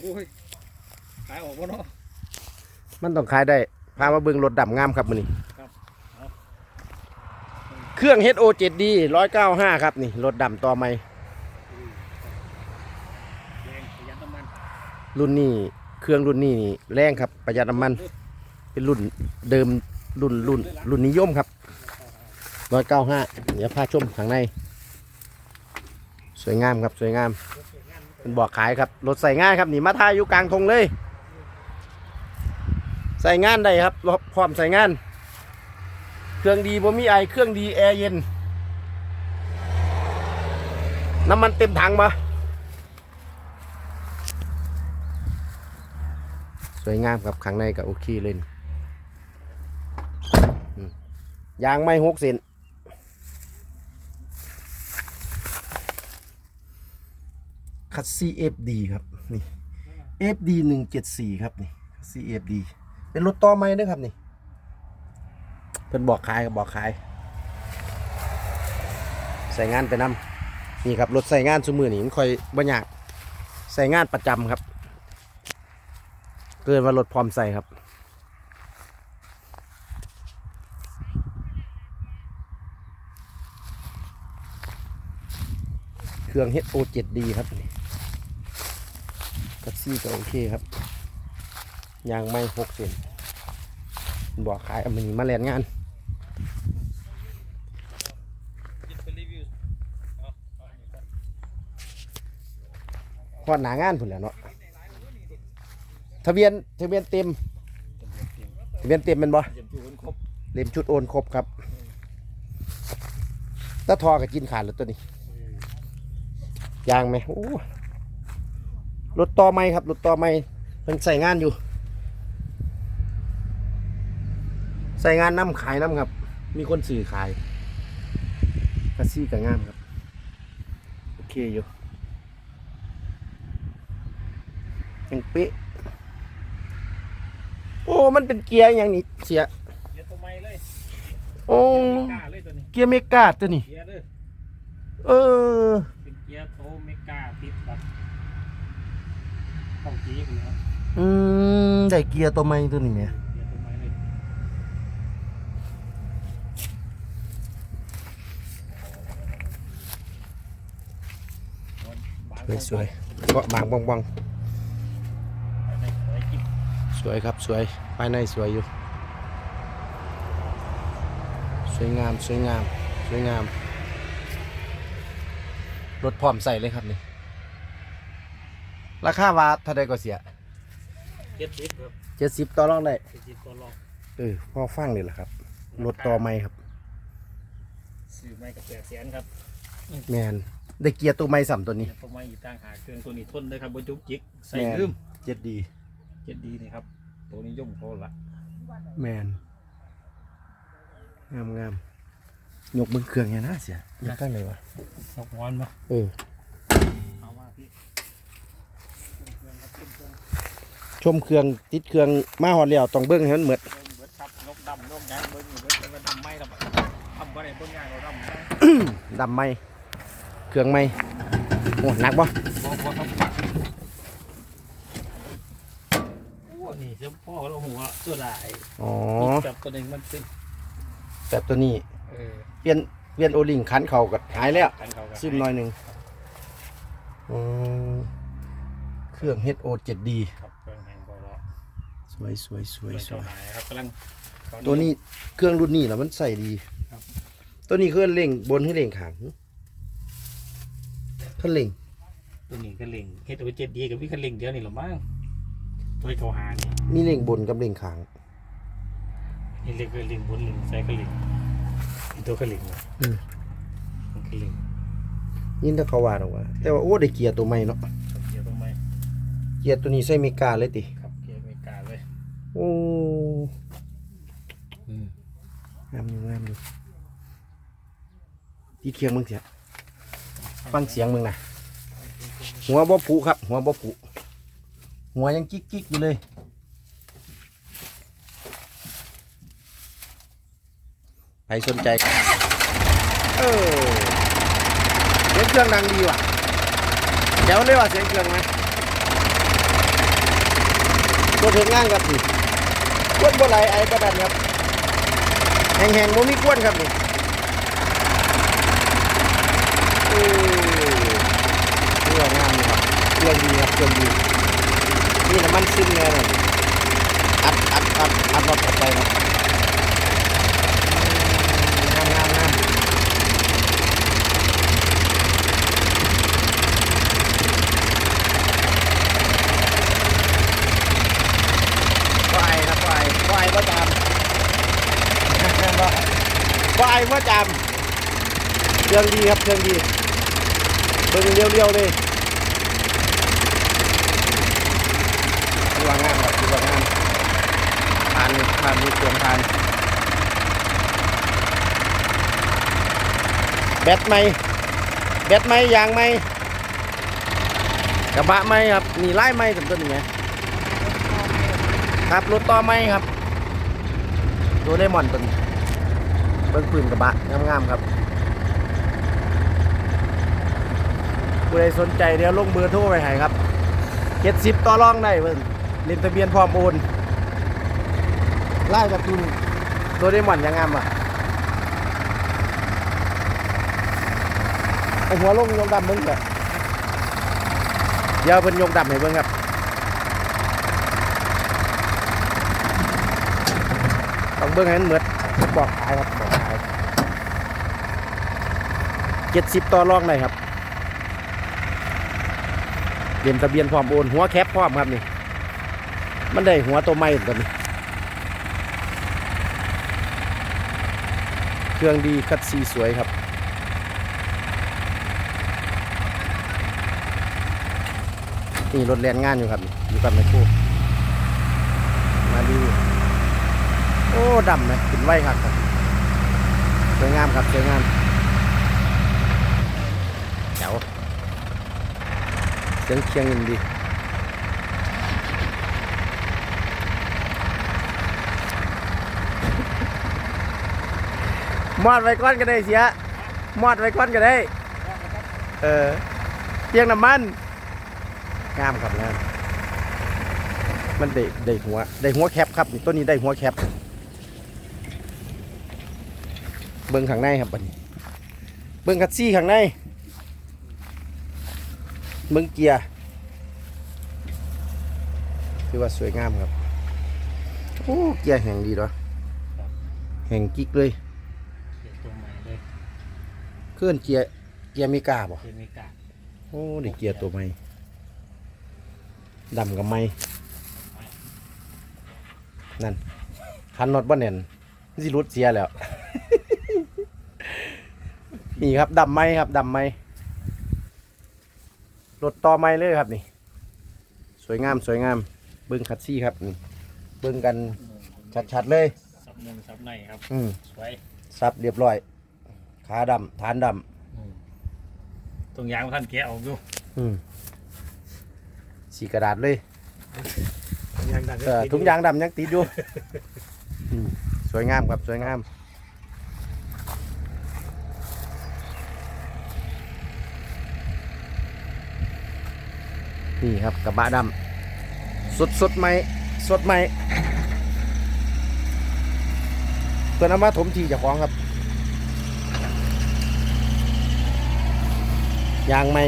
โอ้ยขายออกวะเนาะมันต้องขายได้พามาเบิ่งรถดำงามครับมื้อนี้ครับเอาเครื่อง HO 7D 195 ครับนี่รถดำต่อใหม่แรงประหยัดน้ำมันรุ่นนี้เครื่องรุ่นนี้นี่แรงครับประหยัดน้ำมัน เป็นรุ่นเดิมรุ่นรุ่นรุ่นนิยมครับ195เดี๋ยวพาชมข้างใน สวยงามครับสวยงาม เป็นบอกขายครับรถใส่ง่ายครับนี่มาทายอยู่กลางทงเลย ใส่งานได้ครับรถพร้อมใส่งาน เครื่องดีบ่มีไอเครื่องดีแอร์เย็น น้ำมันเต็มถังปะสวยงามครับข้างในก็โอเคเลยยางไม่หกเซน คัตซี่ FD ครับนี่ FD หนึ่งเจ็ดสี่ครับนี่คัตซี่ FD เป็นรถต่อไม้ด้วยครับนี่เพิ่นบอกขายก็บอกขาย ใส่งานไปนำนี่ครับรถใส่งานสมือนี่มันค่อยบ่ยากใส่งานประจำครับ เกินว่ารถพร้อมใส่ครับเครื่อง HO 7D ครับนี่ กัซี่ก็โอเคครับยางไม่หกเซนบอกขายอามันนี้มาแลนงานยินไปรีวิวเอาเอาอันนี้ก่อนพอดหนางานพุ่นแล้วเนาะทะเบียนทะเบียนเต็มทะเบียนเต็มแมันบ่เยี่ยมจูนครบเล่มชุดโอนครบครับตาทอกับกินขาดแล้วตัวนี้ยางไหมโอ้ รถต่อไม้ครับรถต่อไม้มันใส่งานอยู่ ใส่งานน้ำขายน้ำครับ มีคนสื่อขายกระซี่กับงามครับ โอเคอยู่ยังเป๊ะโอ้ มันเป็นเกียร์อย่างนี้เสียเกียร์ตัวใหม่เลยโอ้กล้าเลยตัวนี้เกียร์เมกาตัวนี้เกียร์เลยเออ เป็นเกียร์โตเมกาติดแบบ ต้องจีกันครับอืมได้เกียร์ตัวใหม่ตัวนี้เนี่ยเกียร์ตัวใหม่เลยสวยสวยก็บางบองบองสวยครับสวยภายในสวยอยู่ สวยงามสวยงามสวยงามรถพร้อมใส่เลยครับนี่ ราคาวาเท่าใดก็เสียเจ็ดสิบครับเจ็ดสิบต่อรองได้เจ็ดสิบตัวรองเออพอฟังนี่แหละครับรถต่อใหม่ครับ ซื้อไม่กับแปดแสนครับแมนได้เกียร์ตัวใหม่สัมตัวนี้เกียร์ตัวใหม่อีกต่างหากเครื่องตัวนี้ทนเลยครับบรรจุกจิกใส่แม่นลืมเจ็ดดีเจ็ดดีนี่ครับ ตัวนิยมเขาละแมนงามงามยกมือเครื่องไงนะเสียยกตั้งเลยวะนกงอนมา เออ เอามาพี่ ชมเครื่องติดเครื่องมาหอดแล้วต้องเบิ้งให้มันเหมือดเบิ้งเบิดครับนกดำนกยางเบิ้งอยู่เบิดแต่ว่าดำไม่ครับทำบ่ได้เบิ้งง่ายเราดำนะดำไหมเครื่องไหมโอ้หนักบ่บอกว่าครับโอ้นี่เจ้าพ่อเราหัวตัวลายอ๋อจับตัวหนึ่งมันติดแบบตัวนี้เออเปลี่ยนเปลี่ยนโอลิงคันเข่าก็หายแล้วกันเขากันซึมหน่อยหนึ่งอืมเครื่อง HO 7D ครับเครื่องแห่งบอล สวยสวยสวยสเจ้าวยนายครับกำลังตัวนี้เครื่องรุ่นนี้แล้วมันใส่ดีครับตัวนี้เครื่องเร่งบนให้เร่งขางคันเร่งตัวนี้ก็เล็งเฮ็ดตัวเจ็ดดีกับพี่คันเล็งเดียวนี่หรอมั้งตัวเขาหานี่มีเร่งบนกับเร่งขางนี่เล็งก็เล็งบนเล็งใส่ก็เล็งอีตัวก็เล็งเลยอืมมันก็เล็งยินถ้าเขาว่าหรอกว่าแต่ว่าโอ้ได้เกียร์ตัวใหม่เนาะครับเกียร์ตรงไหมเกียร์ตัวนี้ใส่เมกาเลยติ โอ้อืมงามอยู่งามอยู่ที่เคียงมึงเสียฟังเสียงมึงนะหัวบ่ผุครับ หัวบ่ผุหัวยังกิ๊กกิ๊กอยู่เลย ใครสนใจเออเสียงเครื่องดังดีว่ะเดี๋ยวเลยว่าเสียงเครื่องไหมรถเห็นงานครับนี่ กวนบ่ไหลไอ้กระดันครับแห้งๆบ่มีกวนครับนี่โอ้เรื่องงามนี่ครับเครื่องดีครับเครื่องดีนี่น้ำมันซึมแน่นอนอัดอัดอัดอัดรถออกไปครับงามงามงามวายครับวายวายว่าจำ วายว่าจำเครื่องดีครับเครื่องดีเบิ่งเรียวๆเลยดูว่างามครับดูว่างามผ่านผ่านมีเครื่องผ่าน แบตไหมแบตไหมยางไหมกระบะไหมครับนี่ไล่ไหมถึงตัวนี้ไงครับรถต่อไหมครับ ดูได้มอนตัวนี้เบิ้งปืนกระบะงามๆครับผู้ใดสนใจเดี๋ยวลงเบอร์โทรไปให้ครับเจ็ดสิบต่อรองได้เบิ่งเล่นทะเบียนพร้อมโอนไล่กับคุณตัวได้หมอนยังงามอะเอหัวลงยงดำเบิ้งเถอะเดี๋ยวเพิ่นยงดำให้เบิ้งครับต้องเบิ้งให้นเหมือดบอกขายครับบอกขา จ็ดสิบต่อรองเลยครับเรียนทะเบียนพร้อมโอน หัวแคปพร้อมครับนี่ มันได้หัวตัวใหม่ตัวนี้ เครื่องดีคัดซีสวยครับนี่รถแล่นงานอยู่ครับอยู่กับแม่ครูมาดูโอ้ดำนะขึ้นไวครับสวยงามครับสวยงาม วเสียงเคียงยินดีมอดไว้ก้อนก็ได้เสียมอดไว้ก้อนก็ได้ เออเพียงน้ำมัน งามครับงามมันได้ได้หัวได้หัวแคบครับต้นนี้ได้หัวแคบเบิ้งข้างในครับบัดนี้ เบิ้งคัดซี่ข้างใน เบิ้งเกียร์คือว่าสวยงามครับ โอ้เกียร์แห่งดีเนาะแห่งกิ๊กเลยเดี๋ยวตัวใหม่เลยเคลื่อนเกียร์เกียร์มีกาบ่เป็นเมกาโอ้นี่เกียร์ตัวใหม่ดำกับไม่นั่นคันน็อตบ้านเน่นสิรุดเสียแล้ว นี่ครับดำไม้ครับดำไม้ รถต่อไม้เลยครับนี่ สวยงามสวยงาม เบิ้งคัดซี่ครับนี่เบิ้งกันชัดๆเลย สับมุมสับในครับ อืมสวยซับเรียบร้อย ขาดำฐานดตรงยางท่านแกะออกดูำอืมสีกระดาษเลย ยางดันเออถุงยางดำยังติดอยู่ อืมสวยงามครับสวยงาม นี่ครับกระบะดำสดสดไหมสดไหมเพื่อนเอามาถมทีเจะของครับยางไหม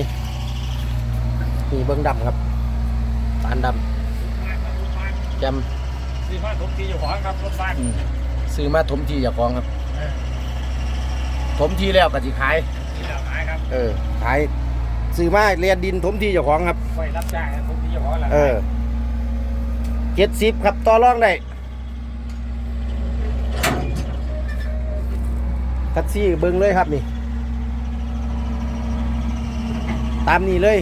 นี่เบิ้งดำครับปานดำจำสีฟ้าทุกทีอยู่ขวางครับรถบ้านซื้อมาถมทีเจ้าของครับเออถมทีแล้วก็สิขายที่เราขายครับ เออขาย ซื้อมาเรียนดินถมทีเจ้าของครับไว้รับจ้างครับทุกทีอยู่ขวางแล้วเออเจ็ดสิบครับต่อรองได้แท็กซี่เบิ้งเลยครับนี่ ตามนี้เลย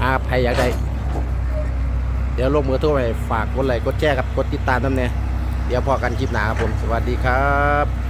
อาใครอยากได้ เดี๋ยวลงมือโทรไปฝากกดไลค์กดแชร์ครับกดติดตามน้ำเนี่ยเดี๋ยวพอกันคลิปหนาครับผมสวัสดีครับ